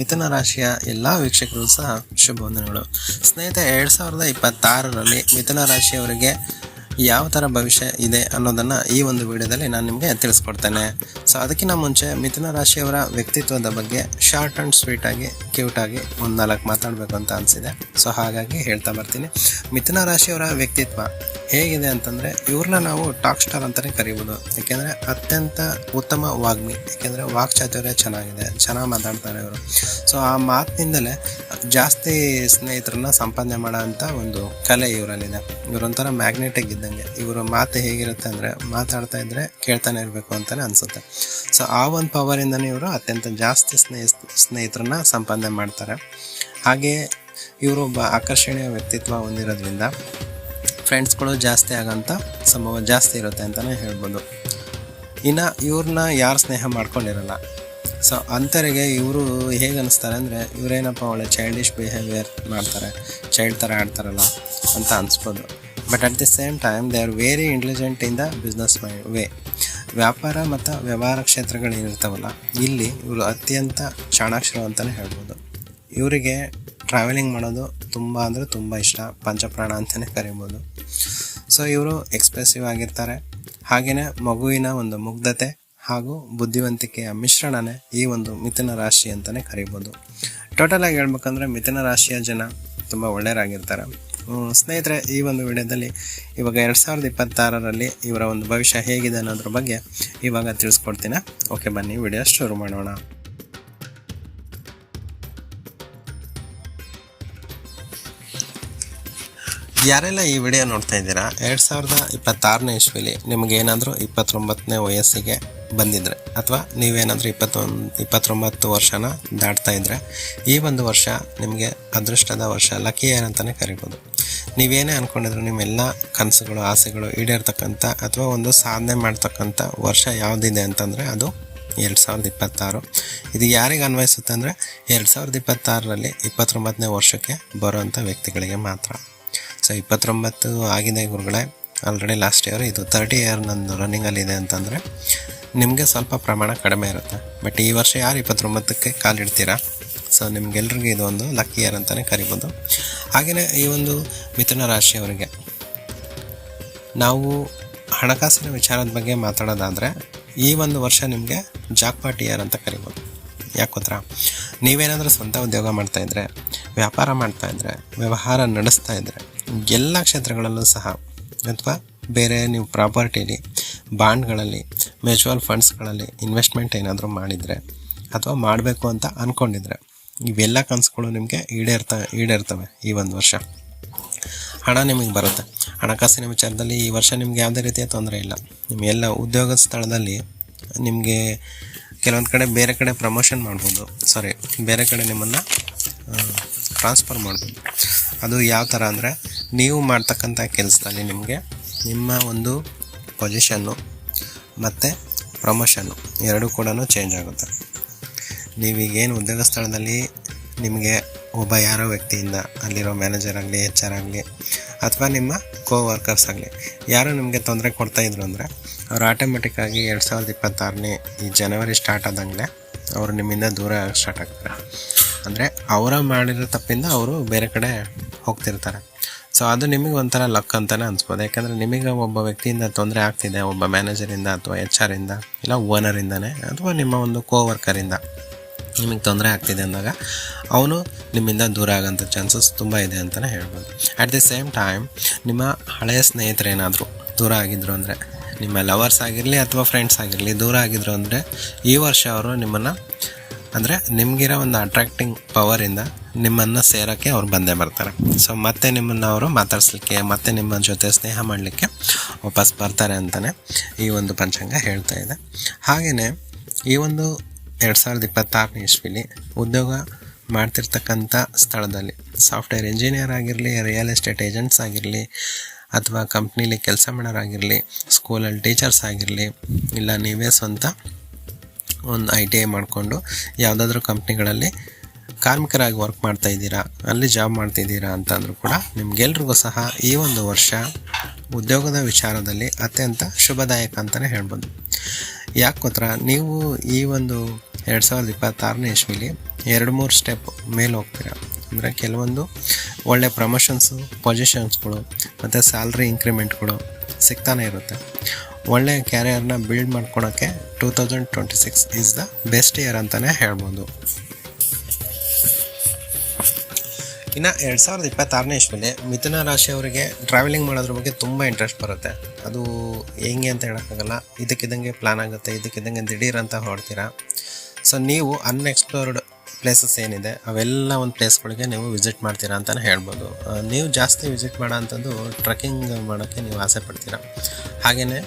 ಮಿಥುನ ರಾಶಿಯ ಎಲ್ಲ ವೀಕ್ಷಕರು ಸಹ ಶುಭವಂದನೆಗಳು ಸ್ನೇಹಿತ ಎರಡು ಸಾವಿರದ ಇಪ್ಪತ್ತಾರರಲ್ಲಿ ಮಿಥುನ ರಾಶಿಯವರಿಗೆ ಯಾವ ಥರ ಭವಿಷ್ಯ ಇದೆ ಅನ್ನೋದನ್ನು ಈ ಒಂದು ವಿಡಿಯೋದಲ್ಲಿ ನಾನು ನಿಮಗೆ ತಿಳಿಸ್ಕೊಡ್ತೇನೆ. ಸೊ ಅದಕ್ಕಿಂತ ಮುಂಚೆ ಮಿಥುನ ರಾಶಿಯವರ ವ್ಯಕ್ತಿತ್ವದ ಬಗ್ಗೆ ಶಾರ್ಟ್ ಆ್ಯಂಡ್ ಸ್ವೀಟಾಗಿ ಕ್ಯೂಟಾಗಿ ಒಂದು ನಾಲ್ಕು ಮಾತಾಡಬೇಕು ಅಂತ ಅನಿಸಿದೆ. ಸೊ ಹಾಗಾಗಿ ಹೇಳ್ತಾ ಬರ್ತೀನಿ. ಮಿಥುನ ರಾಶಿಯವರ ವ್ಯಕ್ತಿತ್ವ ಹೇಗಿದೆ ಅಂತಂದರೆ ಇವ್ರನ್ನ ನಾವು ಟಾಕ್ ಸ್ಟಾರ್ ಅಂತಲೇ ಕರಿಬೋದು. ಏಕೆಂದರೆ ಅತ್ಯಂತ ಉತ್ತಮ ವಾಗ್ಮಿ ವಾಕ್ ಚಾತುರ್ಯ ಚೆನ್ನಾಗಿದೆ, ಚೆನ್ನಾಗಿ ಮಾತಾಡ್ತಾರೆ ಇವರು. ಸೊ ಆ ಮಾತಿನಿಂದಲೇ ಜಾಸ್ತಿ ಸ್ನೇಹಿತರನ್ನ ಸಂಪಾದನೆ ಮಾಡೋ ಅಂತ ಒಂದು ಕಲೆ ಇವರಲ್ಲಿದೆ. ಇವರೊಂಥರ ಮ್ಯಾಗ್ನೆಟಿಕ್ ಇದ್ದಂಗೆ. ಇವರ ಮಾತು ಹೇಗಿರುತ್ತೆ ಅಂದರೆ, ಮಾತಾಡ್ತಾ ಇದ್ದರೆ ಕೇಳ್ತಾನೆ ಇರಬೇಕು ಅಂತಲೇ ಅನಿಸುತ್ತೆ. ಸೊ ಆ ಒಂದು ಪವರಿಂದನೇ ಇವರು ಅತ್ಯಂತ ಜಾಸ್ತಿ ಸ್ನೇಹ, ಸ್ನೇಹಿತರನ್ನ ಸಂಪಾದನೆ ಮಾಡ್ತಾರೆ. ಹಾಗೆ ಇವರು ಒಬ್ಬ ಆಕರ್ಷಣೀಯ ವ್ಯಕ್ತಿತ್ವ ಹೊಂದಿರೋದ್ರಿಂದ ಫ್ರೆಂಡ್ಸ್ಗಳು ಜಾಸ್ತಿ ಆಗೋಂಥ ಸಂಭವ ಜಾಸ್ತಿ ಇರುತ್ತೆ ಅಂತಲೇ ಹೇಳ್ಬೋದು. ಇನ್ನು ಇವ್ರನ್ನ ಯಾರು ಸ್ನೇಹ ಮಾಡ್ಕೊಂಡಿರಲ್ಲ ಸೊ ಅಂಥವರಿಗೆ ಇವರು ಹೇಗೆ ಅನಿಸ್ತಾರೆ ಅಂದರೆ, ಇವರೇನಪ್ಪ ಒಳ್ಳೆ ಚೈಲ್ಡಿಶ್ ಬಿಹೇವಿಯರ್ ಮಾಡ್ತಾರೆ ಚೈಲ್ಡ್ ಥರ ಆಡ್ತಾರಲ್ಲ ಅಂತ ಅನಿಸ್ಬೋದು. But at the same time they are very intelligent in the business my way ವ್ಯಾಪಾರ ಮತ್ತು ವ್ಯವಹಾರ ಕ್ಷೇತ್ರಗಳೇನಿರ್ತಾವಲ್ಲ ಇಲ್ಲಿ ಇವರು ಅತ್ಯಂತ ಚಾಣಾಕ್ಷರು ಅಂತಲೇ ಹೇಳ್ಬೋದು. ಇವರಿಗೆ ಟ್ರಾವೆಲಿಂಗ್ ಮಾಡೋದು ತುಂಬ ಅಂದರೆ ತುಂಬ ಇಷ್ಟ, ಪಂಚಪ್ರಾಣ ಅಂತಲೇ ಕರಿಬೋದು. ಸೊ ಇವರು ಎಕ್ಸ್ಪ್ರೆಸಿವ್ ಆಗಿರ್ತಾರೆ. ಹಾಗೆಯೇ ಮಗುವಿನ ಒಂದು ಮುಗ್ಧತೆ ಹಾಗೂ ಬುದ್ಧಿವಂತಿಕೆಯ ಮಿಶ್ರಣನೇ ಈ ಒಂದು ಮಿಥುನ ರಾಶಿ ಅಂತಲೇ ಕರಿಬೋದು. ಆಗಿ ಹೇಳ್ಬೇಕಂದ್ರೆ ಮಿಥುನ ರಾಶಿಯ ಜನ ತುಂಬ ಒಳ್ಳೆಯರಾಗಿರ್ತಾರೆ. ಸ್ನೇಹಿತರೆ, ಈ ಒಂದು ವಿಡಿಯೋದಲ್ಲಿ ಇವಾಗ ಎರಡು ಸಾವಿರದ ಇಪ್ಪತ್ತಾರರಲ್ಲಿ ಇವರ ಒಂದು ಭವಿಷ್ಯ ಹೇಗಿದೆ ಅನ್ನೋದ್ರ ಬಗ್ಗೆ ಇವಾಗ ತಿಳಿಸ್ಕೊಡ್ತೀನಿ. ಓಕೆ ಬನ್ನಿ, ವಿಡಿಯೋ ಶುರು ಮಾಡೋಣ. ಯಾರೆಲ್ಲ ಈ ವಿಡಿಯೋ ನೋಡ್ತಾ ಇದ್ದೀರಾ, ಎರಡು ಸಾವಿರದ ಇಪ್ಪತ್ತಾರನೇ ಇಸ್ವಿಲಿ ನಿಮಗೇನಾದರೂ ಇಪ್ಪತ್ತೊಂಬತ್ತನೇ ವಯಸ್ಸಿಗೆ ಬಂದಿದ್ರೆ. ಅಥವಾ ನೀವೇನಾದರೂ ಇಪ್ಪತ್ತೊಂದು ಇಪ್ಪತ್ತೊಂಬತ್ತು ವರ್ಷನ ದಾಟ್ತಾ ಇದ್ರೆ, ಈ ಒಂದು ವರ್ಷ ನಿಮಗೆ ಅದೃಷ್ಟದ ವರ್ಷ, ಲಕ್ಕಿ ಇಯರ್ ಅಂತಲೇ ಕರಿಬೋದು. ನೀವೇನೇ ಅಂದ್ಕೊಂಡಿದ್ರು ನಿಮ್ಮೆಲ್ಲ ಕನಸುಗಳು, ಆಸೆಗಳು ಈಡೇರ್ತಕ್ಕಂಥ ಅಥವಾ ಒಂದು ಸಾಧನೆ ಮಾಡ್ತಕ್ಕಂಥ ವರ್ಷ ಯಾವುದಿದೆ ಅಂತಂದರೆ ಅದು ಎರಡು ಸಾವಿರದ ಇಪ್ಪತ್ತಾರು. ಇದು ಯಾರಿಗೆ ಅನ್ವಯಿಸುತ್ತೆ ಅಂದರೆ, ಎರಡು ಸಾವಿರದ ಇಪ್ಪತ್ತಾರರಲ್ಲಿ ಇಪ್ಪತ್ತೊಂಬತ್ತನೇ ವರ್ಷಕ್ಕೆ ಬರುವಂಥ ವ್ಯಕ್ತಿಗಳಿಗೆ ಮಾತ್ರ. ಸೊ, ಇಪ್ಪತ್ತೊಂಬತ್ತು ಆಗಿದೆ ಗುರುಗಳೇ ಆಲ್ರೆಡಿ ಲಾಸ್ಟ್ ಇಯರ್ ಇದು ತರ್ಟಿ ಇಯರ್ ನಂದು ರನ್ನಿಂಗಲ್ಲಿದೆ ಅಂತಂದರೆ ನಿಮಗೆ ಸ್ವಲ್ಪ ಪ್ರಮಾಣ ಕಡಿಮೆ ಇರುತ್ತೆ. ಬಟ್ ಈ ವರ್ಷ ಯಾರು ಇಪ್ಪತ್ತೊಂಬತ್ತಕ್ಕೆ ಕಾಲಿಡ್ತೀರಾ ಸೊ ನಿಮ್ಗೆಲ್ರಿಗೂ ಇದು ಒಂದು ಲಕ್ಕಿ ಇಯರ್ ಅಂತಲೇ ಕರಿಬೋದು. ಹಾಗೆಯೇ ಈ ಒಂದು ಮಿಥುನ ರಾಶಿಯವರಿಗೆ, ನಾವು ಹಣಕಾಸಿನ ವಿಚಾರದ ಬಗ್ಗೆ ಮಾತಾಡೋದಾದರೆ, ಈ ಒಂದು ವರ್ಷ ನಿಮಗೆ ಜಾಕ್ಪಾಟ್ ಇಯರ್ ಅಂತ ಕರಿಬೋದು. ಯಾಕೆ ಗೊತ್ತಾ? ನೀವೇನಾದರೂ ಸ್ವಂತ ಉದ್ಯೋಗ ಮಾಡ್ತಾಯಿದ್ರೆ ವ್ಯಾಪಾರ ಮಾಡ್ತಾಯಿದ್ರೆ ವ್ಯವಹಾರ ನಡೆಸ್ತಾ ಇದ್ದರೆ ಎಲ್ಲ ಕ್ಷೇತ್ರಗಳಲ್ಲೂ ಸಹ, ಅಥವಾ ಬೇರೆ ನೀವು ಪ್ರಾಪರ್ಟಿಲಿ ಬಾಂಡ್ಗಳಲ್ಲಿ ಮ್ಯೂಚುವಲ್ ಫಂಡ್ಸ್ಗಳಲ್ಲಿ ಇನ್ವೆಸ್ಟ್ಮೆಂಟ್ ಏನಾದರೂ ಮಾಡಿದರೆ ಅಥವಾ ಮಾಡಬೇಕು ಅಂತ ಅಂದ್ಕೊಂಡಿದ್ರೆ ಇವೆಲ್ಲ ಕನಸುಗಳು ನಿಮಗೆ ಈಡೇರ್ತ, ಈಡೇರ್ತವೆ ಈ ಒಂದು ವರ್ಷ. ಹಣ ನಿಮಗೆ ಬರುತ್ತೆ. ಹಣಕಾಸಿನ ವಿಚಾರದಲ್ಲಿ ಈ ವರ್ಷ ನಿಮ್ಗೆ ಯಾವುದೇ ರೀತಿಯ ತೊಂದರೆ ಇಲ್ಲ. ನಿಮ್ಮ ಎಲ್ಲ ಉದ್ಯೋಗ ಸ್ಥಳದಲ್ಲಿ ನಿಮಗೆ ಕೆಲವೊಂದು ಕಡೆ ಬೇರೆ ಕಡೆ ಪ್ರಮೋಷನ್ ಮಾಡ್ಬೋದು. ಸಾರಿ ಬೇರೆ ಕಡೆ ನಿಮ್ಮನ್ನು ಟ್ರಾನ್ಸ್ಫರ್ ಮಾಡ್ಬೋದು. ಅದು ಯಾವ ಥರ ಅಂದರೆ ನೀವು ಮಾಡ್ತಕ್ಕಂಥ ಕೆಲಸದಲ್ಲಿ ನಿಮಗೆ ನಿಮ್ಮ ಒಂದು ಪೊಸಿಷನ್ನು ಮತ್ತು ಪ್ರಮೋಷನ್ನು ಎರಡೂ ಕೂಡ ಚೇಂಜ್ ಆಗುತ್ತೆ. ನೀವೀಗೇನು ಉದ್ಯೋಗ ಸ್ಥಳದಲ್ಲಿ ನಿಮಗೆ ಒಬ್ಬ ಯಾರೋ ವ್ಯಕ್ತಿಯಿಂದ ಅಲ್ಲಿರೋ ಮ್ಯಾನೇಜರ್ ಆಗಲಿ ಎಚ್ ಆರ್ ಆಗಲಿ, ಅಥವಾ ನಿಮ್ಮ ಕೋ ವರ್ಕರ್ಸ್ ಆಗಲಿ, ಯಾರು ನಿಮಗೆ ತೊಂದರೆ ಕೊಡ್ತಾಯಿದ್ರು ಅಂದರೆ ಅವ್ರು ಆಟೋಮೆಟಿಕ್ಕಾಗಿ ಎರಡು ಸಾವಿರದ ಇಪ್ಪತ್ತಾರನೇ ಈ ಜನವರಿ ಸ್ಟಾರ್ಟ್ ಆದಂಗೆ ಅವರು ನಿಮ್ಮಿಂದ ದೂರ ಸ್ಟಾರ್ಟ್ ಆಗ್ತಾರೆ. ಅಂದರೆ ಅವರ ಮಾಡಿರೋ ತಪ್ಪಿಂದ ಅವರು ಬೇರೆ ಕಡೆ ಹೋಗ್ತಿರ್ತಾರೆ. ಸೊ ಅದು ನಿಮಗೆ ಒಂಥರ ಲಕ್ ಅಂತಲೇ ಅನ್ಸ್ಬೋದು. ಯಾಕಂದರೆ ನಿಮಗೆ ಒಬ್ಬ ವ್ಯಕ್ತಿಯಿಂದ ತೊಂದರೆ ಆಗ್ತಿದೆ, ಒಬ್ಬ ಮ್ಯಾನೇಜರಿಂದ ಅಥವಾ ಎಚ್ ಆರಿಂದ ಇಲ್ಲ ಓನರಿಂದನೇ ಅಥವಾ ನಿಮ್ಮ ಒಂದು ಕೋ ವರ್ಕರಿಂದ ನಿಮಗೆ ತೊಂದರೆ ಆಗ್ತಿದೆ ಅಂದಾಗ, ಅವನು ನಿಮ್ಮಿಂದ ದೂರ ಆಗೋಂಥ ಚಾನ್ಸಸ್ ತುಂಬ ಇದೆ ಅಂತಲೇ ಹೇಳ್ಬೋದು. ಅಟ್ ದಿ ಸೇಮ್ ಟೈಮ್ ನಿಮ್ಮ ಹಳೆಯ ಸ್ನೇಹಿತರೇನಾದರೂ ದೂರ ಆಗಿದ್ರು ಅಂದರೆ, ನಿಮ್ಮ ಲವರ್ಸ್ ಆಗಿರಲಿ ಅಥವಾ ಫ್ರೆಂಡ್ಸ್ ಆಗಿರಲಿ, ದೂರ ಆಗಿದ್ರು ಅಂದರೆ, ಈ ವರ್ಷ ಅವರು ನಿಮ್ಮನ್ನು, ಅಂದರೆ ನಿಮಗಿರೋ ಒಂದು ಅಟ್ರಾಕ್ಟಿಂಗ್ ಪವರಿಂದ ನಿಮ್ಮನ್ನು ಸೇರೋಕ್ಕೆ ಅವ್ರು ಬಂದೇ ಬರ್ತಾರೆ. ಸೊ ಮತ್ತೆ ನಿಮ್ಮನ್ನು ಅವರು ಮಾತಾಡಿಸ್ಲಿಕ್ಕೆ, ಮತ್ತೆ ನಿಮ್ಮ ಜೊತೆ ಸ್ನೇಹ ಮಾಡಲಿಕ್ಕೆ ವಾಪಸ್ ಬರ್ತಾರೆ ಅಂತಲೇ ಈ ಒಂದು ಪಂಚಾಂಗ ಹೇಳ್ತಾ ಇದೆ. ಹಾಗೆಯೇ ಈ ಒಂದು ಎರಡು ಸಾವಿರದ ಇಪ್ಪತ್ತಾರನೇ ಇಸ್ವಿಲಿ ಉದ್ಯೋಗ ಮಾಡ್ತಿರ್ತಕ್ಕಂಥ ಸ್ಥಳದಲ್ಲಿ ಸಾಫ್ಟ್ವೇರ್ ಇಂಜಿನಿಯರ್ ಆಗಿರಲಿ ರಿಯಲ್ ಎಸ್ಟೇಟ್ ಏಜೆಂಟ್ಸ್ ಆಗಿರಲಿ, ಅಥವಾ ಕಂಪ್ನೀಲಿ ಕೆಲಸ ಮಾಡೋರಾಗಿರಲಿ, ಸ್ಕೂಲಲ್ಲಿ ಟೀಚರ್ಸ್ ಆಗಿರಲಿ, ಇಲ್ಲ ನೀವೇ ಸ್ವಂತ ಒಂದು ಐ ಟಿ ಐ ಮಾಡಿಕೊಂಡು ಯಾವುದಾದ್ರೂ ಕಂಪ್ನಿಗಳಲ್ಲಿ ಕಾರ್ಮಿಕರಾಗಿ ವರ್ಕ್ ಮಾಡ್ತಾ ಇದ್ದೀರಾ, ಅಲ್ಲಿ ಜಾಬ್ ಮಾಡ್ತಿದ್ದೀರಾ ಅಂತಂದ್ರೂ ಕೂಡ ನಿಮ್ಗೆಲ್ರಿಗೂ ಸಹ ಈ ಒಂದು ವರ್ಷ ಉದ್ಯೋಗದ ವಿಚಾರದಲ್ಲಿ ಅತ್ಯಂತ ಶುಭದಾಯಕ ಅಂತಲೇ ಹೇಳ್ಬೋದು. ಯಾಕೆ ಗೊತ್ತಾ, ನೀವು ಈ ಒಂದು ಎರಡು ಸಾವಿರದ ಇಪ್ಪತ್ತಾರನೇ ಇಸ್ವಿಲಿ ಎರಡು ಮೂರು ಸ್ಟೆಪ್ ಮೇಲೆ ಹೋಗ್ತೀರಾ. ಅಂದರೆ ಕೆಲವೊಂದು ಒಳ್ಳೆ ಪ್ರಮೋಷನ್ಸು ಪೊಸಿಷನ್ಸ್ಗಳು ಮತ್ತು ಸ್ಯಾಲ್ರಿ ಇನ್ಕ್ರಿಮೆಂಟ್ಗಳು ಸಿಗ್ತಾನೆ ಇರುತ್ತೆ. ಒಳ್ಳೆಯ ಕ್ಯಾರಿಯರ್ನ build ಮಾಡ್ಕೊಳೋಕ್ಕೆ two thousand twenty six is the best year ಅಂತಲೇ ಹೇಳ್ಬೋದು. ಇನ್ನು ಎರಡು ಸಾವಿರದ ಇಪ್ಪತ್ತಾರನೇ ಇಸ್ವಿಲಿ ಮಿಥುನ ರಾಶಿಯವರಿಗೆ ಟ್ರಾವೆಲಿಂಗ್ ಮಾಡೋದ್ರ ಬಗ್ಗೆ ತುಂಬ ಇಂಟ್ರೆಸ್ಟ್ ಬರುತ್ತೆ. ಅದು ಹೆಂಗೆ ಅಂತ ಹೇಳೋಕ್ಕಾಗಲ್ಲ. ಇದಕ್ಕಿದ್ದಂಗೆ ಪ್ಲ್ಯಾನ್ ಆಗುತ್ತೆ, ಇದಕ್ಕಿದ್ದಂಗೆ ದಿಢೀರ್ ಅಂತ ಹೊರಡ್ತೀರಾ. ಸೊ ನೀವು ಅನ್ಎಕ್ಸ್ಪ್ಲೋರ್ಡ್ ಪ್ಲೇಸಸ್ ಏನಿದೆ, ಅವೆಲ್ಲ ಒಂದು ಪ್ಲೇಸ್ಗಳಿಗೆ ನೀವು ವಿಸಿಟ್ ಮಾಡ್ತೀರಾ ಅಂತಲೇ ಹೇಳ್ಬೋದು. ನೀವು ಜಾಸ್ತಿ ವಿಸಿಟ್ ಮಾಡೋ ಅಂಥದ್ದು ಟ್ರೆಕ್ಕಿಂಗ್ ಮಾಡೋಕ್ಕೆ ನೀವು ಆಸೆ ಪಡ್ತೀರಾ. ಹಾಗೆಯೇ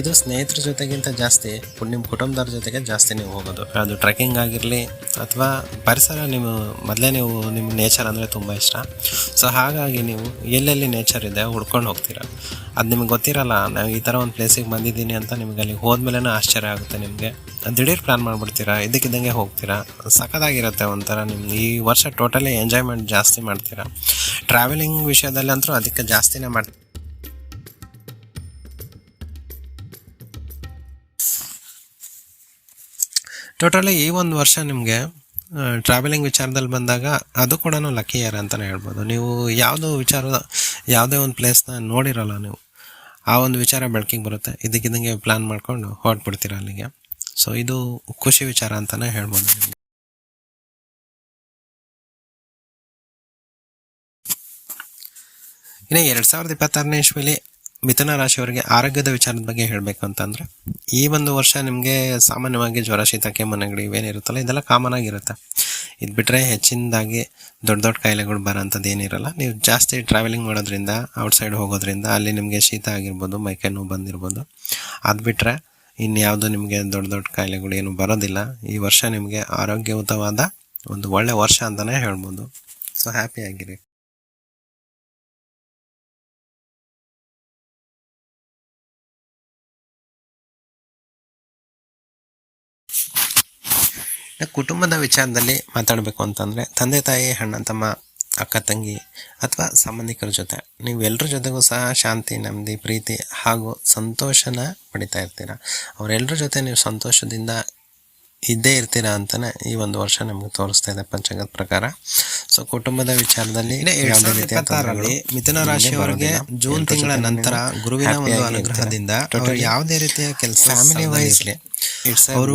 ಇದು ಸ್ನೇಹಿತರ ಜೊತೆಗಿಂತ ಜಾಸ್ತಿ ನಿಮ್ಮ ಕುಟುಂಬದವ್ರ ಜೊತೆಗೆ ಜಾಸ್ತಿ ನೀವು ಹೋಗೋದು. ಅದು ಟ್ರೆಕ್ಕಿಂಗ್ ಆಗಿರಲಿ ಅಥವಾ ಪರಿಸರ ನೀವು, ಮೊದಲೇ ನೀವು ನಿಮ್ಮ ನೇಚರ್ ಅಂದರೆ ತುಂಬ ಇಷ್ಟ. ಸೊ ಹಾಗಾಗಿ ನೀವು ಎಲ್ಲೆಲ್ಲಿ ನೇಚರ್ ಇದೆ ಹುಡ್ಕೊಂಡು ಹೋಗ್ತೀರ? ಅದು ನಿಮ್ಗೆ ಗೊತ್ತಿರಲ್ಲ, ನಾವು ಈ ಥರ ಒಂದು ಪ್ಲೇಸಿಗೆ ಬಂದಿದ್ದೀನಿ ಅಂತ ನಿಮ್ಗೆ ಅಲ್ಲಿ ಹೋದ್ಮೇಲೆ ಆಶ್ಚರ್ಯ ಆಗುತ್ತೆ ನಿಮಗೆ. ದಿಢೀರ್ ಪ್ಲ್ಯಾನ್ ಮಾಡಿಬಿಡ್ತೀರಾ? ಇದಕ್ಕಿದ್ದಂಗೆ ಹೋಗ್ತೀರಾ? ಸಖತ್ತಾಗಿರುತ್ತೆ ಒಂಥರ ನಿಮ್ಗೆ. ಈ ವರ್ಷ ಟೋಟಲಿ ಎಂಜಾಯ್ಮೆಂಟ್ ಜಾಸ್ತಿ ಮಾಡ್ತೀರಾ? ಟ್ರಾವೆಲಿಂಗ್ ವಿಷಯದಲ್ಲಿ ಅಂತೂ ಅದಕ್ಕೆ ಜಾಸ್ತಿನೇ ಮಾಡ್ತೀರಾ? ಟೋಟಲಿ ಈ ಒಂದು ವರ್ಷ ನಿಮಗೆ ಟ್ರಾವೆಲಿಂಗ್ ವಿಚಾರದಲ್ಲಿ ಬಂದಾಗ ಅದು ಕೂಡ ಲಕ್ಕಿ ಇಯರ್ ಅಂತಲೇ ಹೇಳ್ಬೋದು. ನೀವು ಯಾವುದೋ ವಿಚಾರ ಯಾವುದೇ ಒಂದು ಪ್ಲೇಸ್ನ ನೋಡಿರಲ್ಲ ನೀವು, ಆ ಒಂದು ವಿಚಾರ ಬೆಳಕಿಗೆ ಬರುತ್ತೆ. ಇದಕ್ಕಿದ್ದಂಗೆ ಪ್ಲ್ಯಾನ್ ಮಾಡ್ಕೊಂಡು ಹೊರಟ್ಬಿಡ್ತೀರ ಅಲ್ಲಿಗೆ. ಸೊ ಇದು ಖುಷಿ ವಿಚಾರ ಅಂತಲೇ ಹೇಳ್ಬೋದು ನಿಮಗೆ. ಇನ್ನು ಎರಡು ಸಾವಿರದ ಇಪ್ಪತ್ತಾರನೇ ಇಸ್ವಿಲಿ ಮಿಥುನ ರಾಶಿಯವರಿಗೆ ಆರೋಗ್ಯದ ವಿಚಾರದ ಬಗ್ಗೆ ಹೇಳಬೇಕು ಅಂತಂದ್ರೆ, ಈ ಒಂದು ವರ್ಷ ನಿಮಗೆ ಸಾಮಾನ್ಯವಾಗಿ ಜ್ವರ, ಶೀತ, ಕೆಮ್ಮು, ನೆಗಡಿ ಇವೇನಿರುತ್ತಲ್ಲ ಇದೆಲ್ಲ ಕಾಮನ್ ಆಗಿರುತ್ತೆ. ಇದು ಬಿಟ್ಟರೆ ಹೆಚ್ಚಿನದಾಗಿ ದೊಡ್ಡ ದೊಡ್ಡ ಕಾಯಿಲೆಗಳು ಬರೋಂಥದ್ದು ಏನಿರಲ್ಲ ನೀವು ಜಾಸ್ತಿ ಟ್ರಾವೆಲಿಂಗ್ ಮಾಡೋದ್ರಿಂದ ಔಟ್ಸೈಡ್ ಹೋಗೋದ್ರಿಂದ, ಅಲ್ಲಿ ನಿಮಗೆ ಶೀತ ಆಗಿರ್ಬೋದು, ಮೈಕೈ ನೋವು ಬಂದಿರ್ಬೋದು. ಅದು ಬಿಟ್ಟರೆ ಇನ್ಯಾವುದು ನಿಮಗೆ ದೊಡ್ಡ ದೊಡ್ಡ ಕಾಯಿಲೆಗಳು ಏನು ಬರೋದಿಲ್ಲ. ಈ ವರ್ಷ ನಿಮಗೆ ಆರೋಗ್ಯಯುತವಾದ ಒಂದು ಒಳ್ಳೆ ವರ್ಷ ಅಂತಲೇ ಹೇಳ್ಬೋದು. ಸೊ ಹ್ಯಾಪಿಯಾಗಿರಿ ಇನ್ನು ಕುಟುಂಬದ ವಿಚಾರದಲ್ಲಿ ಮಾತಾಡಬೇಕು ಅಂತಂದರೆ, ತಂದೆ, ತಾಯಿ, ಅಣ್ಣ, ತಮ್ಮ, ಅಕ್ಕ, ತಂಗಿ ಅಥವಾ ಸಂಬಂಧಿಕರ ಜೊತೆ ನೀವೆಲ್ಲರ ಜೊತೆಗೂ ಸಹ ಶಾಂತಿ, ನೆಮ್ಮದಿ, ಪ್ರೀತಿ ಹಾಗೂ ಸಂತೋಷನ ಪಡಿತಾ ಇರ್ತೀರ? ಅವರೆಲ್ಲರ ಜೊತೆ ನೀವು ಸಂತೋಷದಿಂದ ಇದ್ದೇ ಇರ್ತೀರಾ ಅಂತಾನೆ ಈ ಒಂದು ವರ್ಷ ನಮಗೆ ತೋರಿಸ್ತಾ ಇದೆ ಪಂಚಾಂಗದ ಪ್ರಕಾರ. ಸೊ ಕುಟುಂಬದ ವಿಚಾರದಲ್ಲಿ ಯಾವುದೇ ರೀತಿಯ ತೊಂದರೆಗಳು ಮಿಥುನ ರಾಶಿಯವರಿಗೆ. ಜೂನ್ ತಿಂಗಳ ನಂತರ ಗುರುವಿನ ಒಂದು ಅನುಗ್ರಹದಿಂದ ಯಾವುದೇ ರೀತಿಯ ಕೆಲಸ ಫ್ಯಾಮಿಲಿ ವೈಸ್ ಅವರು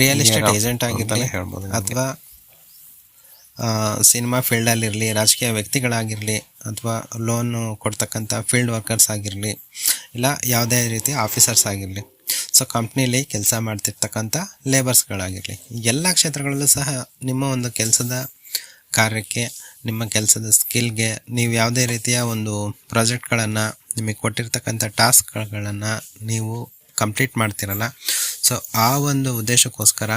ರಿಯಲ್ ಎಸ್ಟೇಟ್ ಏಜೆಂಟ್ ಆಗಿರ್ತಾನೆ ಆಗಿರಲಿ ಹೇಳ್ಬೋದು ಅಥವಾ ಸಿನಿಮಾ ಫೀಲ್ಡಲ್ಲಿರಲಿ ರಾಜಕೀಯ ವ್ಯಕ್ತಿಗಳಾಗಿರಲಿ ಅಥವಾ ಲೋನ್ ಕೊಡ್ತಕ್ಕಂಥ ಫೀಲ್ಡ್ ವರ್ಕರ್ಸ್ ಆಗಿರಲಿ ಇಲ್ಲ ಯಾವುದೇ ರೀತಿಯ ಆಫೀಸರ್ಸ್ ಆಗಿರಲಿ ಸೊ ಕಂಪ್ನಿಲಿ ಕೆಲಸ ಮಾಡ್ತಿರ್ತಕ್ಕಂಥ ಲೇಬರ್ಸ್ಗಳಾಗಿರಲಿ ಎಲ್ಲ ಕ್ಷೇತ್ರಗಳಲ್ಲೂ ಸಹ ನಿಮ್ಮ ಒಂದು ಕೆಲಸದ ಕಾರ್ಯಕ್ಕೆ, ನಿಮ್ಮ ಕೆಲಸದ ಸ್ಕಿಲ್ಗೆ ನೀವು ಯಾವುದೇ ರೀತಿಯ ಒಂದು ಪ್ರಾಜೆಕ್ಟ್ಗಳನ್ನು ನಿಮಗೆ ಕೊಟ್ಟಿರ್ತಕ್ಕಂಥ ಟಾಸ್ಕ್ಗಳನ್ನು ನೀವು ಕಂಪ್ಲೀಟ್ ಮಾಡ್ತಿರಲ್ಲ. ಸೊ ಆ ಒಂದು ಉದ್ದೇಶಕ್ಕೋಸ್ಕರ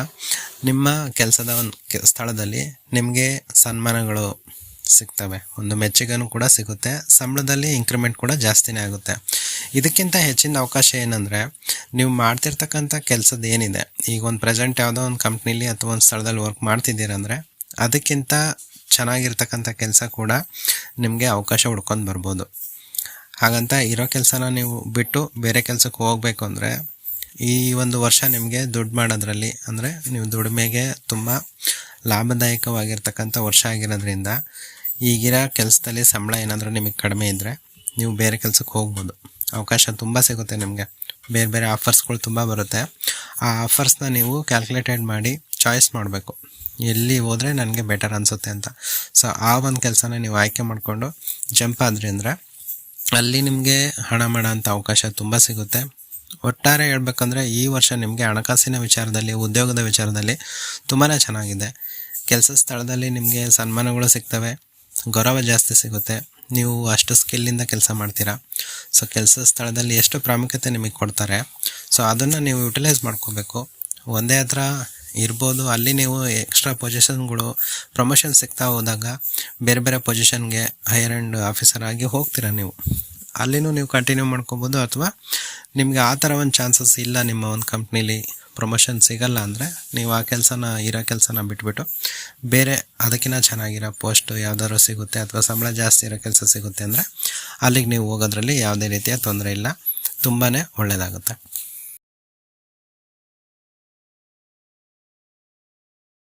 ನಿಮ್ಮ ಕೆಲಸದ ಒಂದು ಸ್ಥಳದಲ್ಲಿ ನಿಮಗೆ ಸನ್ಮಾನಗಳು ಸಿಗ್ತವೆ. ಒಂದು ಮೆಚ್ಚುಗೆನೂ ಕೂಡ ಸಿಗುತ್ತೆ. ಸಂಬಳದಲ್ಲಿ ಇಂಕ್ರಿಮೆಂಟ್ ಕೂಡ ಜಾಸ್ತಿನೇ ಆಗುತ್ತೆ. ಇದಕ್ಕಿಂತ ಹೆಚ್ಚಿನ ಅವಕಾಶ ಏನಂದರೆ, ನೀವು ಮಾಡ್ತಿರ್ತಕ್ಕಂಥ ಕೆಲಸದ ಏನಿದೆ, ಈಗ ಒಂದು ಪ್ರೆಸೆಂಟ್ ಯಾವುದೋ ಒಂದು ಕಂಪ್ನಿಲಿ ಅಥವಾ ಒಂದು ಸ್ಥಳದಲ್ಲಿ ವರ್ಕ್ ಮಾಡ್ತಿದ್ದೀರಂದರೆ, ಅದಕ್ಕಿಂತ ಚೆನ್ನಾಗಿರ್ತಕ್ಕಂಥ ಕೆಲಸ ಕೂಡ ನಿಮಗೆ ಅವಕಾಶ ಹುಡ್ಕೊಂಡು ಬರ್ಬೋದು. ಹಾಗಂತ ಇರೋ ಕೆಲಸನ ನೀವು ಬಿಟ್ಟು ಬೇರೆ ಕೆಲಸಕ್ಕೆ ಹೋಗಬೇಕು ಅಂದರೆ, ಈ ಒಂದು ವರ್ಷ ನಿಮಗೆ ದುಡ್ಡು ಮಾಡೋದ್ರಲ್ಲಿ ಅಂದರೆ, ನೀವು ದುಡಿಮೆಗೆ ತುಂಬ ಲಾಭದಾಯಕವಾಗಿರ್ತಕ್ಕಂಥ ವರ್ಷ ಆಗಿರೋದ್ರಿಂದ, ಈಗಿರೋ ಕೆಲಸದಲ್ಲಿ ಸಂಬಳ ಏನಾದರೂ ನಿಮಗೆ ಕಡಿಮೆ ಇದ್ದರೆ ನೀವು ಬೇರೆ ಕೆಲಸಕ್ಕೆ ಹೋಗ್ಬೋದು. ಅವಕಾಶ ತುಂಬ ಸಿಗುತ್ತೆ ನಿಮಗೆ. ಬೇರೆ ಬೇರೆ ಆಫರ್ಸ್ಗಳು ತುಂಬ ಬರುತ್ತೆ. ಆ ಆಫರ್ಸ್ನ ನೀವು ಕ್ಯಾಲ್ಕುಲೇಟೆಡ್ ಮಾಡಿ ಚಾಯ್ಸ್ ಮಾಡಬೇಕು. ಎಲ್ಲಿ ಹೋದರೆ ನನಗೆ ಬೆಟರ್ ಅನಿಸುತ್ತೆ ಅಂತ. ಸೊ, ಆ ಒಂದು ಕೆಲಸನ ನೀವು ಆಯ್ಕೆ ಮಾಡಿಕೊಂಡು ಜಂಪ್ ಆದ್ರಿ ಅಂದರೆ ಅಲ್ಲಿ ನಿಮಗೆ ಹಣ ಮಾಡೋ ಅಂಥ ಅವಕಾಶ ತುಂಬ ಸಿಗುತ್ತೆ. ಒಟ್ಟಾರೆ ಹೇಳ್ಬೇಕಂದ್ರೆ ಈ ವರ್ಷ ನಿಮಗೆ ಹಣಕಾಸಿನ ವಿಚಾರದಲ್ಲಿ, ಉದ್ಯೋಗದ ವಿಚಾರದಲ್ಲಿ ತುಂಬಾ ಚೆನ್ನಾಗಿದೆ. ಕೆಲಸ ಸ್ಥಳದಲ್ಲಿ ನಿಮಗೆ ಸನ್ಮಾನಗಳು ಸಿಗ್ತವೆ. ಗೌರವ ಜಾಸ್ತಿ ಸಿಗುತ್ತೆ. ನೀವು ಅಷ್ಟು ಸ್ಕಿಲ್ಲಿಂದ ಕೆಲಸ ಮಾಡ್ತೀರಾ? ಸೊ ಕೆಲಸದ ಸ್ಥಳದಲ್ಲಿ ಎಷ್ಟು ಪ್ರಾಮುಖ್ಯತೆ ನಿಮಗೆ ಕೊಡ್ತಾರೆ. ಸೊ ಅದನ್ನು ನೀವು ಯುಟಿಲೈಸ್ ಮಾಡ್ಕೋಬೇಕು. ಒಂದೇ ಹತ್ರ ಇರ್ಬೋದು, ಅಲ್ಲಿ ನೀವು ಎಕ್ಸ್ಟ್ರಾ ಪೊಸಿಷನ್ಗಳು ಪ್ರಮೋಷನ್ ಸಿಗ್ತಾ ಹೋದಾಗ ಬೇರೆ ಬೇರೆ ಪೊಸಿಷನ್ಗೆ ಹೈಯರ್ ಆ್ಯಂಡ್ ಆಫೀಸರ್ ಆಗಿ ಹೋಗ್ತೀರಾ ನೀವು? ಅಲ್ಲಿನೂ ನೀವು ಕಂಟಿನ್ಯೂ ಮಾಡ್ಕೊಬೋದು ಅಥವಾ ನಿಮಗೆ ಆ ಥರ ಒಂದು ಚಾನ್ಸಸ್ ಇಲ್ಲ ನಿಮ್ಮ ಒಂದು ಕಂಪ್ನೀಲಿ ಪ್ರಮೋಷನ್ ಸಿಗಲ್ಲ ಅಂದರೆ ನೀವು ಆ ಕೆಲಸನ, ಇರೋ ಕೆಲಸನ ಬಿಟ್ಬಿಟ್ಟು ಬೇರೆ ಅದಕ್ಕಿಂತ ಚೆನ್ನಾಗಿರೋ ಪೋಸ್ಟ್ ಯಾವ್ದಾದ್ರು ಸಿಗುತ್ತೆ ಅಥವಾ ಸಂಬಳ ಜಾಸ್ತಿ ಇರೋ ಕೆಲಸ ಸಿಗುತ್ತೆ ಅಂದರೆ ಅಲ್ಲಿಗೆ ನೀವು ಹೋಗೋದ್ರಲ್ಲಿ ಯಾವುದೇ ರೀತಿಯ ತೊಂದರೆ ಇಲ್ಲ. ತುಂಬಾ ಒಳ್ಳೆಯದಾಗುತ್ತೆ